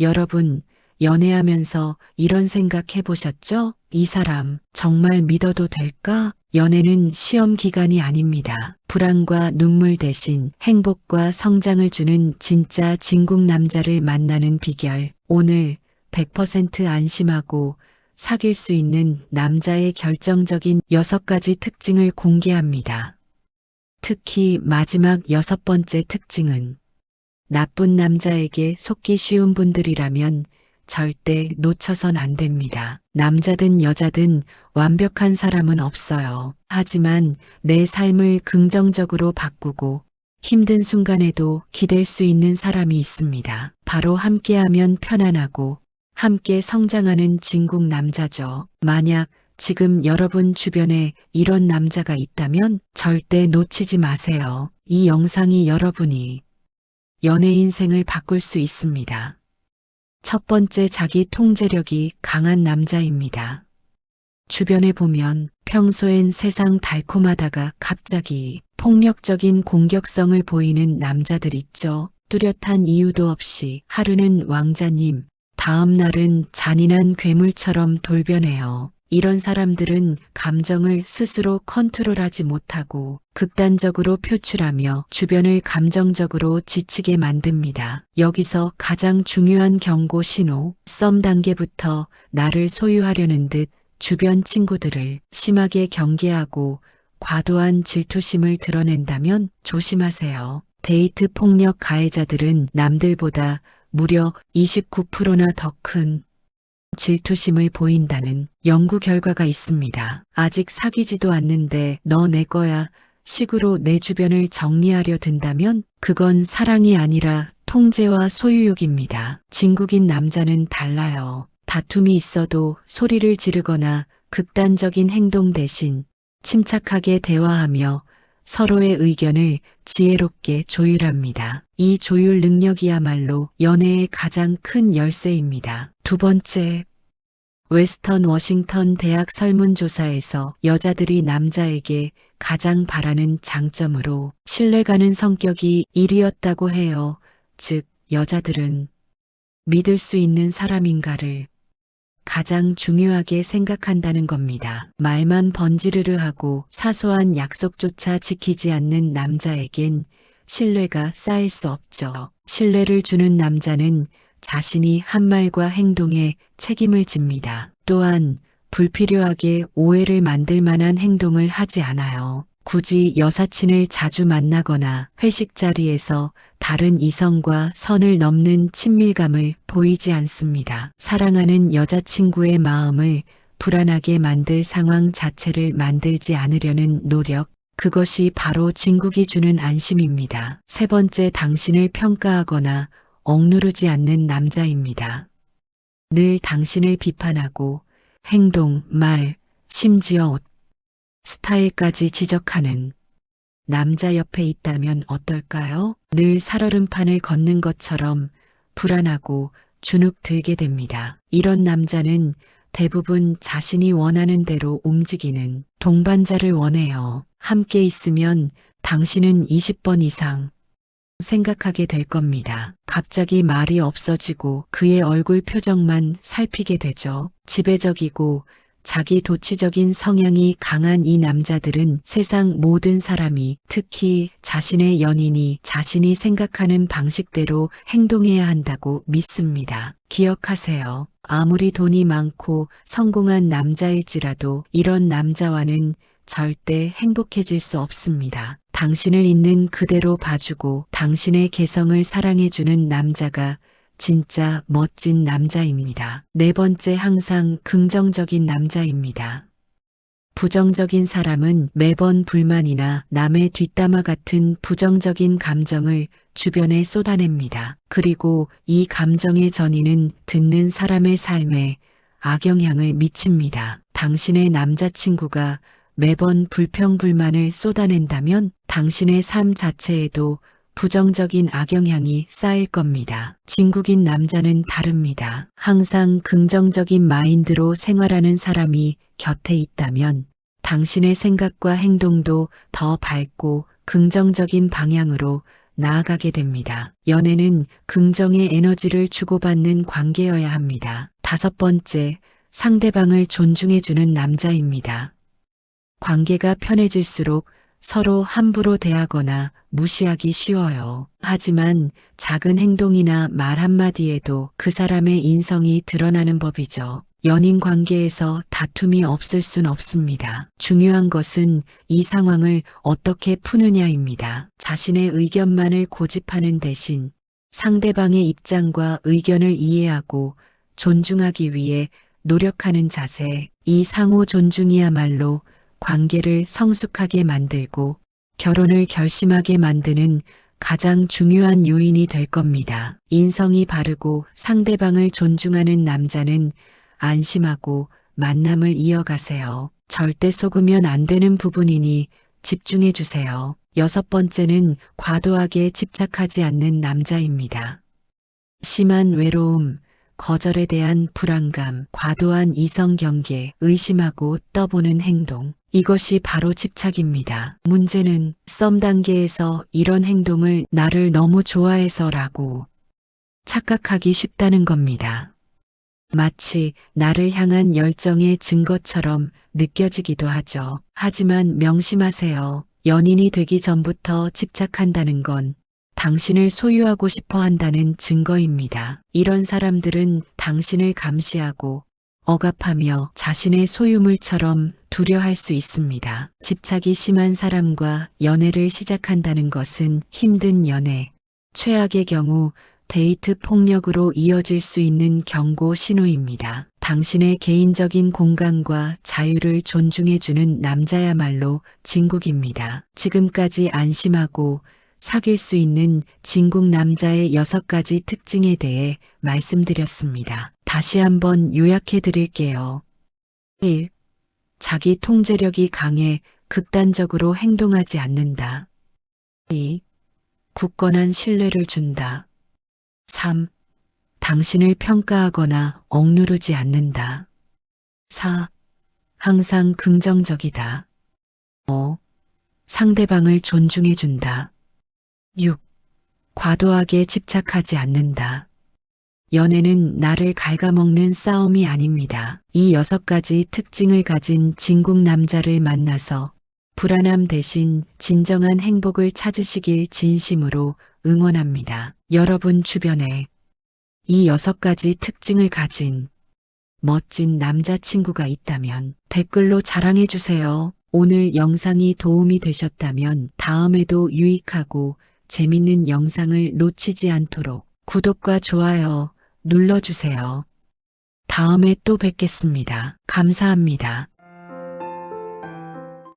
여러분, 연애하면서 이런 생각 해보셨죠? 이 사람 정말 믿어도 될까? 연애는 시험 기간이 아닙니다. 불안과 눈물 대신 행복과 성장을 주는 진짜 진국 남자를 만나는 비결. 오늘 100% 안심하고 사귈 수 있는 남자의 결정적인 여섯 가지 특징을 공개합니다. 특히 마지막 여섯 번째 특징은 나쁜 남자에게 속기 쉬운 분들이라면 절대 놓쳐선 안 됩니다. 남자든 여자든 완벽한 사람은 없어요. 하지만 내 삶을 긍정적으로 바꾸고 힘든 순간에도 기댈 수 있는 사람이 있습니다. 바로 함께하면 편안하고 함께 성장하는 진국 남자죠. 만약 지금 여러분 주변에 이런 남자가 있다면 절대 놓치지 마세요. 이 영상이 여러분이 연애 인생을 바꿀 수 있습니다. 첫 번째 자기 통제력이 강한 남자입니다. 주변에 보면 평소엔 세상 달콤하다가 갑자기 폭력적인 공격성을 보이는 남자들 있죠. 뚜렷한 이유도 없이 하루는 왕자님, 다음 날은 잔인한 괴물처럼 돌변해요. 이런 사람들은 감정을 스스로 컨트롤하지 못하고 극단적으로 표출하며 주변을 감정적으로 지치게 만듭니다. 여기서 가장 중요한 경고 신호, 썸 단계부터 나를 소유하려는 듯 주변 친구들을 심하게 경계하고 과도한 질투심을 드러낸다면 조심하세요. 데이트 폭력 가해자들은 남들보다 무려 29%나 더 큰 질투심을 보인다는 연구 결과가 있습니다. 아직 사귀지도 않는데 너 내 거야 식으로 내 주변을 정리하려 든다면 그건 사랑이 아니라 통제와 소유욕입니다. 진국인 남자는 달라요. 다툼이 있어도 소리를 지르거나 극단적인 행동 대신 침착하게 대화하며 서로의 의견을 지혜롭게 조율합니다. 이 조율 능력이야말로 연애의 가장 큰 열쇠입니다. 두 번째, 웨스턴 워싱턴 대학 설문조사에서 여자들이 남자에게 가장 바라는 장점으로 신뢰가는 성격이 1위였다고 해요. 즉, 여자들은 믿을 수 있는 사람인가를 가장 중요하게 생각한다는 겁니다. 말만 번지르르 하고 사소한 약속조차 지키지 않는 남자에겐 신뢰가 쌓일 수 없죠. 신뢰를 주는 남자는 자신이 한 말과 행동에 책임을 집니다. 또한 불필요하게 오해를 만들 만한 행동을 하지 않아요. 굳이 여사친을 자주 만나거나 회식 자리에서 다른 이성과 선을 넘는 친밀감을 보이지 않습니다. 사랑하는 여자친구의 마음을 불안하게 만들 상황 자체를 만들지 않으려는 노력, 그것이 바로 진국이 주는 안심입니다. 세 번째 당신을 평가하거나 억누르지 않는 남자입니다. 늘 당신을 비판하고 행동, 말, 심지어 옷, 스타일까지 지적하는 남자 옆에 있다면 어떨까요? 늘 살얼음판을 걷는 것처럼 불안하고 주눅 들게 됩니다. 이런 남자는 대부분 자신이 원하는 대로 움직이는 동반자를 원해요. 함께 있으면 당신은 20번 이상 생각하게 될 겁니다. 갑자기 말이 없어지고 그의 얼굴 표정만 살피게 되죠. 지배적이고 자기 도취적인 성향이 강한 이 남자들은 세상 모든 사람이 특히 자신의 연인이 자신이 생각하는 방식대로 행동해야 한다고 믿습니다. 기억하세요. 아무리 돈이 많고 성공한 남자일지라도 이런 남자와는 절대 행복해질 수 없습니다. 당신을 있는 그대로 봐주고 당신의 개성을 사랑해주는 남자가 진짜 멋진 남자입니다. 네 번째 항상 긍정적인 남자입니다. 부정적인 사람은 매번 불만이나 남의 뒷담화 같은 부정적인 감정을 주변에 쏟아냅니다. 그리고 이 감정의 전이는 듣는 사람의 삶에 악영향을 미칩니다. 당신의 남자친구가 매번 불평불만을 쏟아낸다면 당신의 삶 자체에도 부정적인 악영향이 쌓일 겁니다. 진국인 남자는 다릅니다. 항상 긍정적인 마인드로 생활하는 사람이 곁에 있다면 당신의 생각과 행동도 더 밝고 긍정적인 방향으로 나아가게 됩니다. 연애는 긍정의 에너지를 주고받는 관계여야 합니다. 다섯 번째, 상대방을 존중해주는 남자입니다. 관계가 편해질수록 서로 함부로 대하거나 무시하기 쉬워요. 하지만 작은 행동이나 말 한마디에도 그 사람의 인성이 드러나는 법이죠. 연인 관계에서 다툼이 없을 순 없습니다. 중요한 것은 이 상황을 어떻게 푸느냐입니다. 자신의 의견만을 고집하는 대신 상대방의 입장과 의견을 이해하고 존중하기 위해 노력하는 자세, 이 상호 존중이야말로 관계를 성숙하게 만들고 결혼을 결심하게 만드는 가장 중요한 요인이 될 겁니다. 인성이 바르고 상대방을 존중하는 남자는 안심하고 만남을 이어가세요. 절대 속으면 안 되는 부분이니 집중해 주세요. 여섯 번째는 과도하게 집착하지 않는 남자입니다. 심한 외로움, 거절에 대한 불안감, 과도한 이성 경계, 의심하고 떠보는 행동. 이것이 바로 집착입니다. 문제는 썸 단계에서 이런 행동을 나를 너무 좋아해서라고 착각하기 쉽다는 겁니다. 마치 나를 향한 열정의 증거처럼 느껴지기도 하죠. 하지만 명심하세요. 연인이 되기 전부터 집착한다는 건 당신을 소유하고 싶어 한다는 증거입니다. 이런 사람들은 당신을 감시하고 억압하며 자신의 소유물처럼 두려할 수 있습니다. 집착이 심한 사람과 연애를 시작한다는 것은 힘든 연애, 최악의 경우 데이트 폭력으로 이어질 수 있는 경고 신호입니다. 당신의 개인적인 공간과 자유를 존중해주는 남자야말로 진국입니다. 지금까지 안심하고 사귈 수 있는 진국 남자의 여섯 가지 특징에 대해 말씀드렸습니다. 다시 한번 요약해 드릴게요. 1. 자기 통제력이 강해 극단적으로 행동하지 않는다. 2. 굳건한 신뢰를 준다. 3. 당신을 평가하거나 억누르지 않는다. 4. 항상 긍정적이다. 5. 상대방을 존중해 준다. 6. 과도하게 집착하지 않는다. 연애는 나를 갉아먹는 싸움이 아닙니다. 이 여섯 가지 특징을 가진 진국 남자를 만나서 불안함 대신 진정한 행복을 찾으시길 진심으로 응원합니다. 여러분 주변에 이 여섯 가지 특징을 가진 멋진 남자친구가 있다면 댓글로 자랑해 주세요. 오늘 영상이 도움이 되셨다면 다음에도 유익하고 재밌는 영상을 놓치지 않도록 구독과 좋아요 눌러주세요. 다음에 또 뵙겠습니다. 감사합니다.